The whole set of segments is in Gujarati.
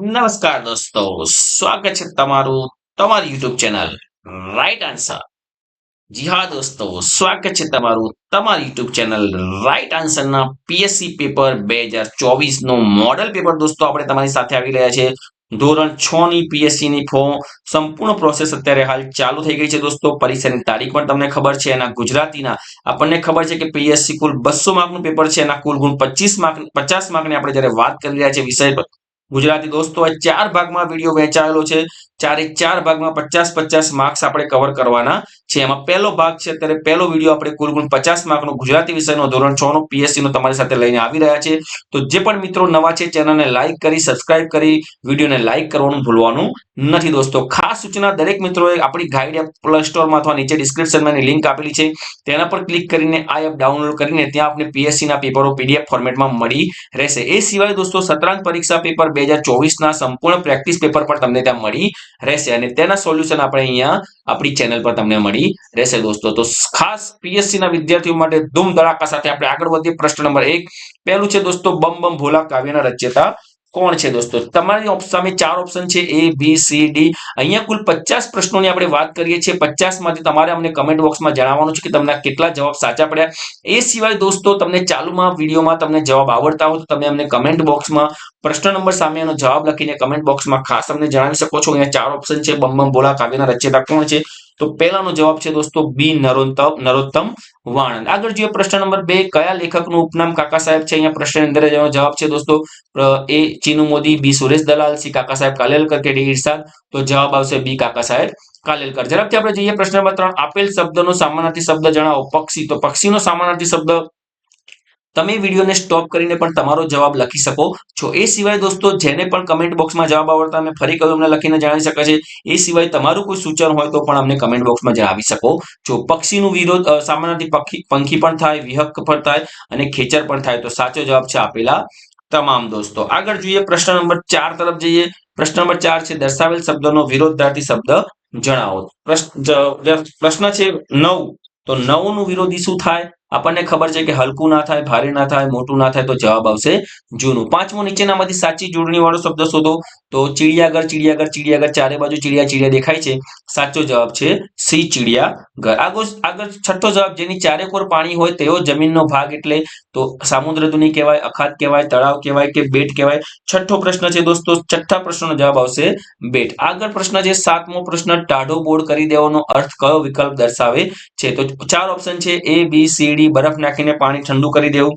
નમસ્કાર દોસ્તો, સ્વાગત છે તમારું, તમારી યુટ્યુબ ચેનલ રાઈટ આન્સર જી હા દોસ્તો, સ્વાગત છે તમારું, તમારી યુટ્યુબ ચેનલ રાઈટ આન્સરના પીએસસી પેપર બે હજાર ચોવીસનું મોડેલ પેપર દોસ્તો, આપણે તમારી સાથે આવી રહ્યા છે ધોરણ છ ની પીએસસી ની ફોર્મ સંપૂર્ણ પ્રોસેસ અત્યારે હાલ ચાલુ થઈ ગઈ છે દોસ્તો. પરીક્ષાની તારીખ પણ તમને ખબર છે, એના ગુજરાતીના આપણને ખબર છે કે પીએસસી કુલ બસો માર્કનું પેપર છે, એના કુલ ગુણ પચીસ માર્ક, પચાસ માર્કની આપણે જ્યારે વાત કરી રહ્યા છે વિષય પર ગુજરાતી દોસ્તો, આ ચાર ભાગમાં વીડિયો વહેંચાયેલો છે. ચારે ચાર ભાગમાં પચાસ પચાસ માર્ક્સ આપણે કવર કરવાના છે. એમાં પહેલો ભાગ છે, અત્યારે પહેલો વીડિયો આપણે કુલ પચાસ માર્કનો ગુજરાતી વિષયનો, ધોરણ છ નો પીએસસી નો તમારી સાથે લઈને આવી રહ્યા છે. તો જે પણ મિત્રો નવા છે, ચેનલને લાઇક કરી સબસ્ક્રાઇબ કરી, વિડીયોને લાઇક કરવાનું ભૂલવાનું નથી દોસ્તો. ખાસ સૂચના, દરેક મિત્રોએ આપણી ગાઈડ એપ પ્લે સ્ટોરમાં અથવા નીચે ડિસ્ક્રિપ્શનમાં એની લિંક આપેલી છે. તેના પર ક્લિક કરીને આ એપ ડાઉનલોડ કરીને ત્યાં આપણે પીએસસી ના પેપરો પીડીએફ ફોર્મેટમાં મળી રહેશે. એ સિવાય દોસ્તો સત્રાંત પરીક્ષા પેપર બે ચોવીસના સંપૂર્ણ પ્રેક્ટિસ પેપર પણ તમને ત્યાં મળી રહેશે અને તેના સોલ્યુશન આપણે અહીંયા આપણી ચેનલ પર તમને મળી રહેશે દોસ્તો. તો ખાસ પીએસસી ના વિદ્યાર્થીઓ માટે ધૂમ ધડાકા સાથે આપણે આગળ વધીએ. પ્રશ્ન નંબર એક. પહેલું છે દોસ્તો, બમ બમ ભોલા કાવ્યના રચયતા. કોણ છે દોસ્તો? તમારી સામે ચાર ઓપ્શન છે એ બી સી ડી અહીંયા કુલ પચાસ પ્રશ્નોની આપણે વાત કરીએ છીએ. પચાસમાંથી તમારે અમને કમેન્ટ બોક્સમાં જણાવવાનું છે કે તમને કેટલા જવાબ સાચા પડ્યા. એ સિવાય દોસ્તો, તમને ચાલુમાં વિડીયોમાં તમને જવાબ આવડતા હોય તો તમે અમને કમેન્ટ બોક્સમાં પ્રશ્ન નંબર સામેનો જવાબ લખીને કમેન્ટ બોક્સમાં ખાસ અમને જણાવી શકો છો. અહીંયા ચાર ઓપ્શન છે. બમ બમ બોલા, કાવ્યના રચયતા કોણ છે? તો પહેલાનો જવાબ છે દોસ્તો બી નરોત્તમ નરોત્તમ વાણંદ આગળ જોઈએ પ્રશ્ન નંબર બે, કયા લેખકનું ઉપનામ કાકા સાહેબ છે? અહીંયા પ્રશ્ન અંદર જવાબ છે દોસ્તો A Chinu Modi, B Suresh Dalal, C Kaka Saheb Kalelkar કે ડી તો જવાબ આવશે બી કાકા સાહેબ કાલેલકર. ઝડપથી આપણે જઈએ પ્રશ્ન નંબર ત્રણ, આપેલ શબ્દનો સામાનાર્થી શબ્દ જણાવો. પક્ષી. તો પક્ષીનો સામાનાર્થી શબ્દ તમે વિડીયોને સ્ટોપ કરીને પણ તમારો જવાબ લખી શકો છો. એ સિવાય દોસ્તો, જેને પણ કમેન્ટ બોક્સમાં જવાબ આવડતા અમે ફરી કહ્યું અમને લખીને જણાવી શકે છે. એ સિવાય તમારું કોઈ સૂચન હોય તો પણ અમને કમેન્ટ બોક્સમાં જણાવી શકો. છો પક્ષીનું વિરોધ સામાન્યથી પક્ષી પંખી પણ થાય વિહક પણ થાય અને ખેચર પણ થાય, તો સાચો જવાબ છે આપેલા તમામ દોસ્તો. આગળ જોઈએ પ્રશ્ન નંબર ચાર તરફ જઈએ. પ્રશ્ન નંબર ચાર છે, દર્શાવેલ શબ્દનો વિરોધાર્થી શબ્દ જણાવો. પ્રશ્ન છે નવ. તો નવનું વિરોધી શું થાય? આપણને ખબર છે કે હલકું ના થાય, ભારે ના થાય, મોટું ના થાય તો જવાબ આવશે જૂનું. પાંચમું નીચેનામાંથી સાચી જોડણી વાળો શબ્દ શોધો. તો ચીડિયાઘર ચીડિયાઘર ચીડિયાઘર ચારે બાજુ ચીડિયા ચીડિયા દેખાય છે. સાચો જવાબ છે સી ચીડિયાઘર. આગળ આગળ છઠ્ઠો જવાબ, જેની ચારે કોર પાણી હોય તેવો જમીનનો ભાગ એટલે તો સામુદ્ર ધુની કહેવાય, અખાત કહેવાય, તળાવ કહેવાય કે બેટ કહેવાય. છઠ્ઠો પ્રશ્ન છે દોસ્તો, છઠ્ઠા પ્રશ્નનો જવાબ આવશે બેટ. આગળ પ્રશ્ન છે સાતમો પ્રશ્ન, ટાઢો બોર્ડ કરી દેવાનો અર્થ કયો વિકલ્પ દર્શાવે છે? તો ચાર ઓપ્શન છે એ બી સી ડી બરફ નાખીને પાણી ઠંડુ કરી દેવું.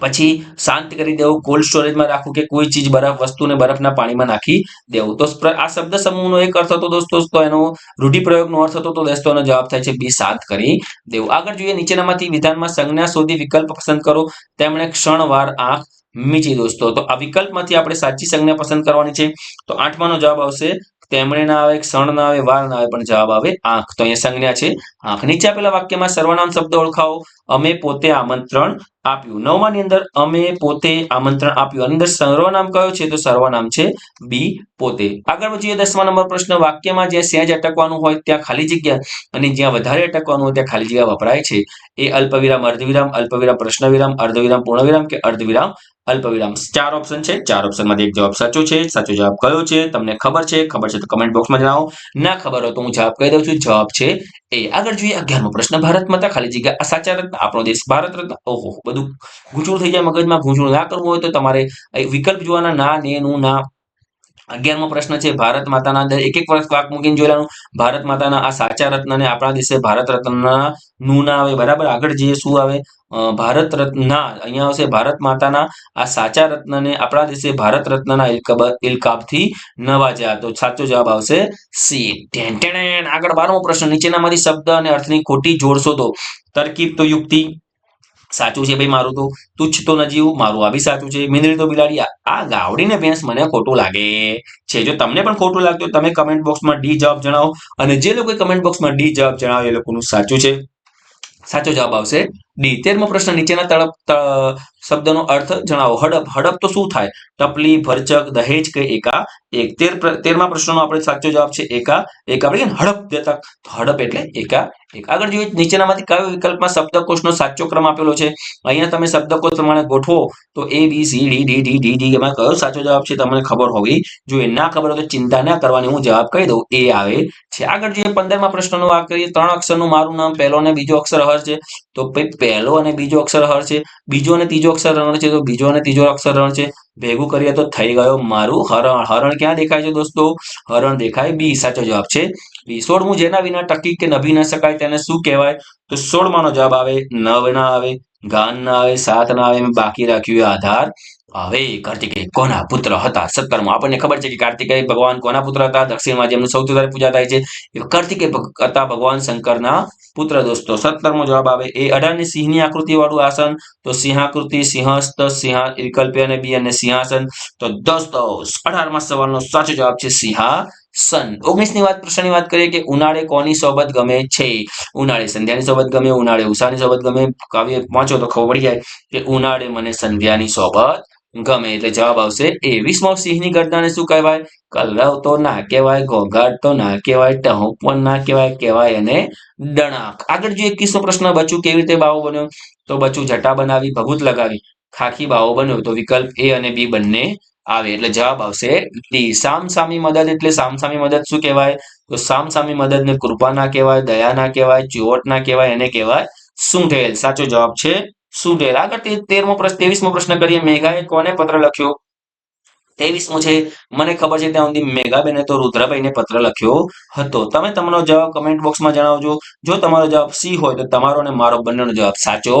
પછી શાંત કરી દેવું કોલ્ડ સ્ટોરેજમાં રાખવું કે કોઈ ચીજ બરફ, વસ્તુને બરફના પાણીમાં નાખી દેવું. તો આ શબ્દ સમૂહનો એક અર્થ હતો દોસ્તો એનો રૂઢિપ્રયોગનો અર્થ હતો તો દોસ્તો જવાબ થાય છે, બી શાંત કરી દેવું. આગળ જોઈએ, નીચેનામાંથી વિધાનમાં સંજ્ઞા શોધી વિકલ્પ પસંદ કરો. તેમણે ક્ષણવાર આંખ મીચી દોસ્તો. તો આ વિકલ્પમાંથી આપણે સાચી સંજ્ઞા પસંદ કરવાની છે. તો આઠમાનો જવાબ આવશે, તેમણે ના આવે, ક્ષણ ના આવે, વાર ના આવે, પણ જવાબ આવે આંખ. તો અહીંયા સંજ્ઞા છે, આંખ નીચે આપેલા વાક્યમાં સર્વનામ શબ્દ ઓળખાવો. અમે પોતે આમંત્રણ આપ્યું. નવમાની અંદર અમે પોતે આમંત્રણ આપ્યું. અંદર સર્વનામ કયો છે? તો સર્વનામ છે બી પોતે. આગળ જોઈએ દસમા નંબર પ્રશ્ન. વાક્યમાં જ્યાં સહેજ અટકવાનું હોય ત્યાં ખાલી જગ્યા અને જ્યાં વધારે અટકવાનું હોય ત્યાં ખાલી જગ્યા વપરાય છે. એ અલ્પવિરામ, અર્ધવિરામ, અલ્પવિરામ, પ્રશ્નવિરામ, અર્ધવિરામ, પૂર્ણવિરામ કે અર્ધવિરામ, અલ્પવિરામ? ચાર ઓપ્શન છે. ચાર ઓપ્શનમાંથી એક જવાબ સાચો છે. સાચો જવાબ કયો છે? તમને ખબર છે. ખબર છે તો કમેન્ટ બોક્સમાં જણાવો. ના ખબર હોય તો હું જવાબ કહી દઉં છું. જવાબ છે એ આગળ જોઈએ અગિયારમો પ્રશ્ન. ભારત માતા ખાલી જગ્યા સાચા રત્ન. આપણો દેશ ભારત રત્ન. ઓહો, બધું ગૂંચળું થઈ જાય મગજમાં. ગૂંચળું ના કરવું હોય તો તમારે વિકલ્પ જોવાના. ના, ને, નું, ના. અગિયારમો પ્રશ્ન છે, ભારત માતાના એક એક વર્ષ વાક મૂકીને જોયેલાનું ભારત માતાના આ સાચા રત્ન ને આપણા દેશે ભારત રત્નના નું ના આવે. બરાબર? આગળ જઈએ, શું આવે? ભારત રત્ન અહીંયા આવશે ભારત માતાના, આ સાચા રત્નને આપણા દેશે ભારત રત્નના ઇલકાબથી નવાજ્યા. તો સાચો જવાબ આવશે સી. આગળ બારમો પ્રશ્ન. નીચેનામાંથી શબ્દ અને અર્થની ખોટી જોડશો તો તરકીબ તો યુક્તિ. સાચું છે ભાઈ મારું તો. તુચ્છ તો નજીવું. મારું આ બી સાચું છે. મિંદરી તો બિલાડી આ ગાવડીને ભેંસ મને ખોટું લાગે છે. જો તમને પણ ખોટું લાગતું તમે કમેન્ટ બોક્સમાં ડી જવાબ જણાવો. અને જે લોકો કમેન્ટ બોક્સમાં ડી જવાબ જણાવે એ લોકોનું સાચું છે. સાચો જવાબ આવશે ડી તેરમો પ્રશ્ન, નીચેના તળપ શબ્દનો અર્થ જણાવો. હડપ. હડપ તો શું થાય? ટપલી, ભરચક, દહેજ કે એકા? એક. તેર તેરમા પ્રશ્નનો આપણે સાચો જવાબ છે એકા. એક આપણે હડપ દેતા હડપ એટલે એકા, એક. આગળ જોઈએ, નીચેનામાંથી કયો વિકલ્પમાં શબ્દકોશનો સાચો ક્રમ આપેલો છે? અહીંયા તમે શબ્દકોશ પ્રમાણે ગોઠવો, તો A, B, C, D D D D D, એમાં કયો સાચો જવાબ છે તમને ખબર હોવી જોઈએ. ના ખબર હોય તો ચિંતા ના કરવાની હું જવાબ કહી દઉં. એ આવે છે. આગળ જોઈએ, પંદરમા પ્રશ્નનો વાત કરીએ, ત્રણ અક્ષરનું મારું નામ, પહેલો ને બીજો અક્ષર હર છે. તો પહેલો અને બીજો અક્ષર હર છે. બીજો અને ત્રીજો અક્ષર રણ છે, તો બીજો અને ત્રીજો અક્ષર રણ છે. ભેગું કરીએ તો થઈ ગયો મારું હરણ. હરણ ક્યાં દેખાય છે દોસ્તો? હરણ દેખાય બી. સાચો જવાબ છે. બી સોળમું જેના વિના ટકી કે નભી ન શકાય તેને શું કહેવાય? તો સોળમાનો જવાબ આવે નવ ના આવે, ગાન ના આવે, સાત ના આવે બાકી રાખ્યું આધાર. હવે કાર્તિકેય કોના પુત્ર હતા? સત્તરમો આપણને ખબર છે કે કાર્તિકેય ભગવાન કોના પુત્ર હતા? દક્ષિણમાં જેમનું સૌથી વધારે પૂજા થાય છે, એ કાર્તિકેય હતા ભગવાન શંકરના પુત્ર દોસ્તો. સત્તરમો જવાબ આવે એ અઢારની સિંહની આકૃતિ વાળું આસન, તો સિંહાકૃતિ સિંહસ્ત સિંહ વિકલ્પ અને બી અને સિંહાસન. તો દોસ્તો, અઢારમા સવાલનો સાચો જવાબ છે સિંહા સન ઓગણીસની વાત, પ્રશ્નની વાત કરીએ કે ઉનાળે કોની સોબત ગમે છે? ઉનાળે સંધ્યાની સોબત ગમે, ઉનાળે ઉષાની સોબત ગમે? કાવ્ય વાંચો તો ખબર પડી જાય કે ઉનાળે મને સંધ્યાની સોબત ગમે એટલે જવાબ આવશે એ. વીસમો સિંહની ગર્દનને શું કહેવાય? કલરવ તો ના કહેવાય, ઘોઘાટ તો ના કહેવાય ટહુક પણ ના કહેવાય કહેવાય અને ડણાક. આગળ જો એકવીસો પ્રશ્ન બચ્ચું કેવી રીતે બાવો બન્યો? તો બચ્ચું જટા બનાવી ભભૂત લગાવી. ખાખી બાવો બન્યો તો વિકલ્પ એ અને બી બંને આવે એટલે જવાબ આવશે ડી. સામસામી મદદ એટલે સામસામી મદદ શું કહેવાય? તો સામસામી મદદને કૃપા ના કહેવાય, દયા ના કહેવાય, ચુવટ ના કહેવાય, એને કહેવાય, શું થયેલ? સાચો જવાબ છે થયેલ આગળ તેરમો પ્રશ્ન ત્રેવીસમો પ્રશ્ન કરીએ. મેઘાએ કોને પત્ર લખ્યો? ત્રેવીસમો છે, મને ખબર છે ત્યાં સુધી મેઘાબેને તો રુદ્રભાઈને પત્ર લખ્યો હતો. તમે તમારો જવાબ કમેન્ટ બોક્સમાં જણાવજો. જો તમારો જવાબ સી હોય તો તમારો અને મારો બંનેનો જવાબ સાચો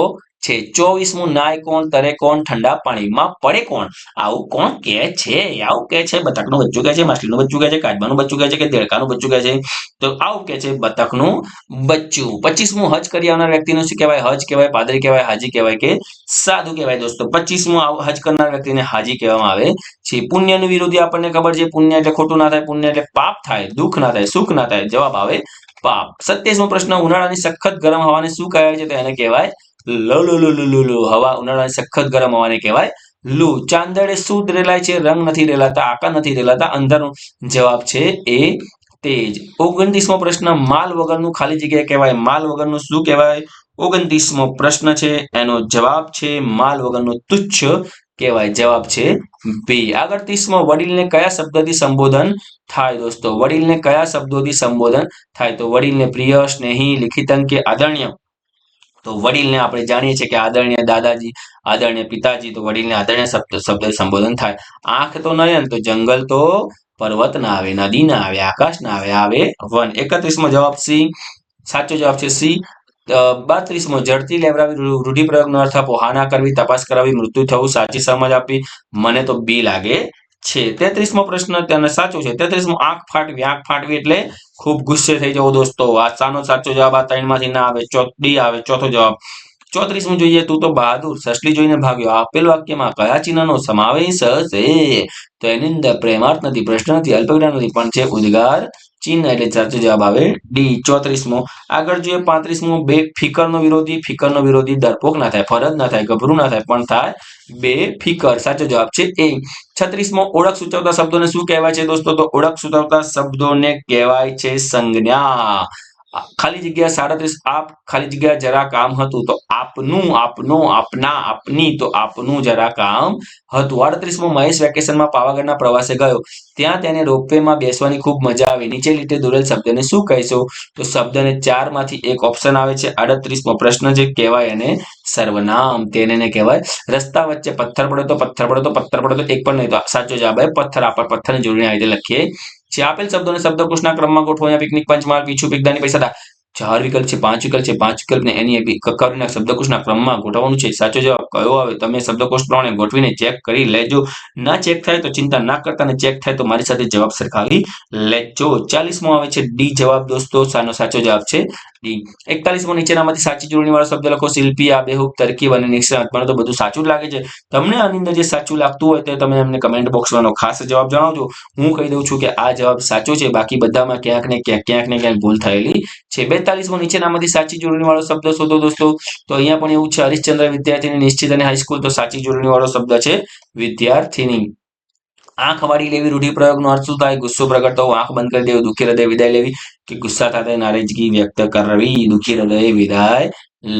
છે. ચોવીસમું નાય કોણ, તરે કોણ, ઠંડા પાણીમાં પડે કોણ? આવું કોણ કે છે? આવું કે છે. બતકનું બચ્ચું કે છે, માછલીનું બચ્ચું કે છે કાચબાનું બચ્ચું કે છે કે દેડકાનું બચ્ચું કહે છે? તો આવું કે છે બતકનું બચ્ચું. પચીસમું હજ કરી આવનાર વ્યક્તિનું શું કહેવાય? હજ કહેવાય, પાદરી કહેવાય, હાજી કહેવાય કે સાધુ કહેવાય દોસ્તો. પચીસમું હજ કરનાર વ્યક્તિને હાજી કહેવામાં આવે છે. પુણ્યનું વિરોધી આપણને ખબર છે. પુણ્ય એટલે ખોટું ના થાય. પુણ્ય એટલે પાપ થાય. દુઃખ ના થાય. સુખ ના થાય. જવાબ આવે પાપ. સત્યાવીસમો પ્રશ્ન, ઉનાળાની સખત ગરમ હવાને શું કહેવાય છે તો એને કહેવાય લો લુ લુ લુ લો હવા ઉનાળાની સખત ગરમ હવાને કહેવાય. લુ, ચાંદડે શું રેલાય છે, રંગ નથી રેલાતા આકા નથી રેલાતા. અંધારું જવાબ છે એ તેજ. ઓગણત્રીસમો પ્રશ્ન, માલ વગરનું ખાલી જગ્યા કહેવાય. માલ વગરનું શું કહેવાય? ઓગણત્રીસમો પ્રશ્ન છે, એનો જવાબ છે માલ વગરનું તુચ્છ કહેવાય. જવાબ છે બી. આગળ ત્રીસમો, વડીલને કયા શબ્દથી સંબોધન થાય દોસ્તો? વડીલને કયા શબ્દોથી સંબોધન થાય? તો વડીલને પ્રિય, સ્નેહી લિખિતન કે આદરણીય. તો વડીલને આપણે જાણીએ છીએ કે આદરણીય દાદાજી, આદરણીય પિતાજી, તો વડીલને આદરણીય શબ્દ સંબોધન થાય. આંખ તો નયન, તો જંગલ તો પર્વત ના આવે, નદી ના આવે, આકાશ ના આવે આવે વન. એકત્રીસમો જવાબ સી. સાચો જવાબ છે સી. બાત્રીસમો ઝડપી લેવડાવી રૂઢિપ્રયોગનો અર્થ આપો. હાના કરવી, તપાસ કરાવી, મૃત્યુ થવું, સાચી સમજ આપવી. મને તો બી લાગે છે. તેત્રીસમો પ્રશ્ન તેને સાચો છે. તેત્રીસમો આંખ ફાટવી. આંખ ફાટવી એટલે ખૂબ ગુસ્સે થઈ જવો દોસ્તો. આ સાનો સાચો જવાબ આ ત્રણમાંથી ના આવે. ચો ડી આવે. ચોથો જવાબ. ચોત્રીસમું જોઈએ તું તો બહાદુર સસલી જોઈને ભાગ્યો. આપેલ વાક્યમાં કયા ચિહ્નનો સમાવેશ હશે? તો એની અંદર પ્રેમાર્થ નથી, પ્રશ્ન નથી અલ્પવિરામ નથી, પણ છે ઉદ્ગાર ચિહ્ન. એટલે સાચો જવાબ આવે ડી ચોત્રીસમો. આગળ જોઈએ પાંત્રીસમો. બે, ફિકરનો વિરોધી ફિકરનો વિરોધી, ડરપોક ના થાય, ફરજ ના થાય, ગભરું ના થાય, પણ થાય બે, ફિકર. સાચો જવાબ છે એ છત્રીસમો, ઓળખ સૂચવતા શબ્દોને શું કહેવાય છે દોસ્તો? તો ઓળખ સૂચવતા શબ્દોને કહેવાય છે સંજ્ઞા. ખાલી જગ્યા સાડત્રીસ, આપ ખાલી જગ્યા જરા કામ હતું તો આપનું, આપનો, આપના, આપની તો આપનું જરા કામ હતું. આડત્રીસમો મહેશ વેકેશનમાં પાવાગઢના પ્રવાસે ગયો. ત્યાં તેને રોપવેમાં બેસવાની ખૂબ મજા આવી. નીચે લીટે દોરેલ શબ્દને શું કહીશું? તો શબ્દને ચારમાંથી એક ઓપ્શન આવે છે. આડત્રીસમો પ્રશ્ન જે કહેવાય એને સર્વનામ. તેને કહેવાય રસ્તા વચ્ચે પથ્થર પડ્યો તો પથ્થર પડ્યો તો પથ્થર પડ્યો તો એક પણ નહીં તો સાચો જવાબ પથ્થર. આપણે પથ્થરની જોડીને આવી રીતે લખીએ. જે આપેલ શબ્દોને શબ્દકોશના ક્રમમાં ગોઠવો અહીંયા પિકનિક પંચમાલ પીછું પિકદાની પૈસા ચાર વિકલ્પ છે, પાંચ વિકલ્પ છે, પાંચ વિકલ્પને એની કકારીના શબ્દકોશના ક્રમમાં ગોઠવવાનું છે. સાચો જવાબ કયો આવે? તમે શબ્દકોશ પ્રમાણે ગોઠવીને ચેક કરી લેજો. ના ચેક થાય તો ચિંતા ના કરતા ને ચેક થાય તો મારી સાથે જવાબ સરખાવી લેજો. ચાલીસમો આવે છે, ડી જવાબ દોસ્તો. સાનો સાચો જવાબ છે ડી એકતાલીસમો નીચેનામાંથી સાચી જોડણી વાળો શબ્દ લખો. શિલ્પી આબેહૂબ તરકીબ અને નિષ્ણાત મને તો બધું સાચું જ લાગે છે. તમને આની અંદર જે સાચું લાગતું હોય તે તમે અમને કમેન્ટ બોક્સમાં ખાસ જવાબ જણાવજો. હું કહી દઉં છું કે આ જવાબ સાચો છે. બાકી બધામાં ક્યાંક ને ક્યાંક ક્યાંક ને ક્યાંક ભૂલ થયેલી છે. બેતાલીસમો નીચેનામાંથી સાચી જોડણી વાળો શબ્દ શોધો દોસ્તો. તો અહીંયા પણ એવું છે. હરિશ્ચંદ્ર વિદ્યાર્થીની નિશ્ચિત અને હાઈસ્કૂલ તો સાચી જોડણી વાળો શબ્દ છે વિદ્યાર્થીની. આંખ વાળી લેવી, રૂઢિપ્રયોગનો અર્થ શું થાય? ગુસ્સો પ્રગટ થવો, આંખ બંધ કરી દેવું, દુઃખી હૃદય વિદાય લેવી કે ગુસ્સા સાથે નારાજગી વ્યક્ત કરવી? દુઃખી હૃદય વિદાય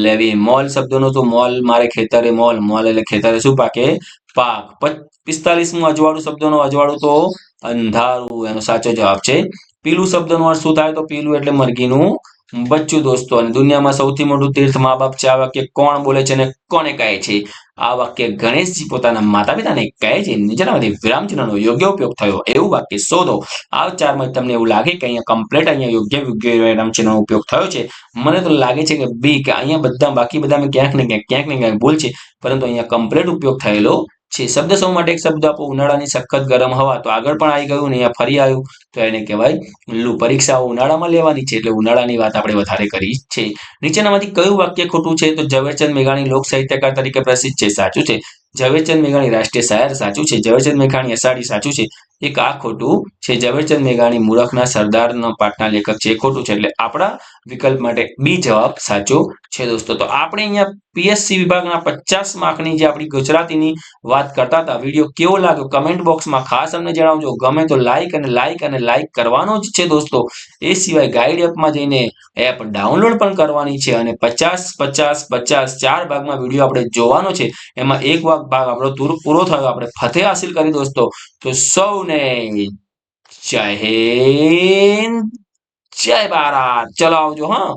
લેવી. મોલ શબ્દનો તો મોલ મારે ખેતરે મોલ મોલ એટલે ખેતરે શું? પાકે પાક. પિસ્તાલીસમું અજવાળું શબ્દનો અજવાળું તો અંધારું, એનો સાચો જવાબ છે. પીલું શબ્દનો અર્થ શું થાય? તો પીલું એટલે મરઘીનું બચ્ચું દોસ્તો, અને દુનિયામાં સૌથી મોટું તીર્થ મા બાપ છે, આ વાક્ય કોણ બોલે છે અને કોને કહે છે? આ વાક્ય ગણેશજી પોતાના માતા પિતાને કહે છે. નીચેનામાંથી વિરામચિહ્નનો યોગ્ય ઉપયોગ થયો. એવું વાક્ય શોધો. આ ચારમાં તમને એવું લાગે કે અહીંયા કમ્પ્લેટ અહીંયા યોગ્ય વિરામચિહ્નનો ઉપયોગ થયો છે? મને તો લાગે છે કે બી કે અહીંયા બધા, બાકી બધામાં ક્યાંક ને ક્યાંક ક્યાંક ને ક્યાંક ભૂલ છે. પરંતુ અહીંયા કમ્પ્લેટ ઉપયોગ થયેલો છે શબ્દ સમૂહ માટે એક શબ્દ આપો, ઉનાળાની સખત ગરમ હવા, તો આગળ પણ આવી ગયું ને અહીંયા ફરી આવ્યું, તો એને કહેવાય લૂ પરીક્ષાઓ ઉનાળામાં લેવાની છે એટલે ઉનાળાની વાત આપણે વધારે કરી છે. નીચેનામાંથી કયું વાક્ય ખોટું છે? તો ઝવેરચંદ મેઘાણી લોક સાહિત્યકાર તરીકે પ્રસિદ્ધ છે, સાચું છે. ઝવેરચંદ મેઘાણી રાષ્ટ્રીય શાયર, સાચું છે. ઝવેરચંદ મેઘાણી અષાઢી, સાચું છે. એક આ ખોટું છે, ઝવેરચંદ મેઘાણી મૂરખના સરદારનો પાઠના લેખક છે ખોટું છે, એટલે આપણા વિકલ્પ માટે બી જવાબ સાચો છે દોસ્તો. તો આપણે અહીંયા પીએસસી વિભાગના પચાસ માર્કની જે આપણી ગુજરાતીની વાત કરતા હતા, વીડિયો કેવો લાગ્યો કમેન્ટ બોક્સમાં ખાસ અમને જણાવજો. ગમે તો લાઇક અને લાઇક અને લાઇક કરવાનો જ છે દોસ્તો. એ સિવાય ગાઈડ એપમાં જઈને એપ ડાઉનલોડ પણ કરવાની છે અને પચાસ પચાસ પચાસ ચાર ભાગમાં વીડિયો આપણે જોવાનો છે. એમાં એક ભાગ આપણો પૂરો થયો. આપણે ફતેહ હાસિલ કરી દોસ્તો. તો સૌને જય હિન્દ જય ભારત ચલો આવજો હા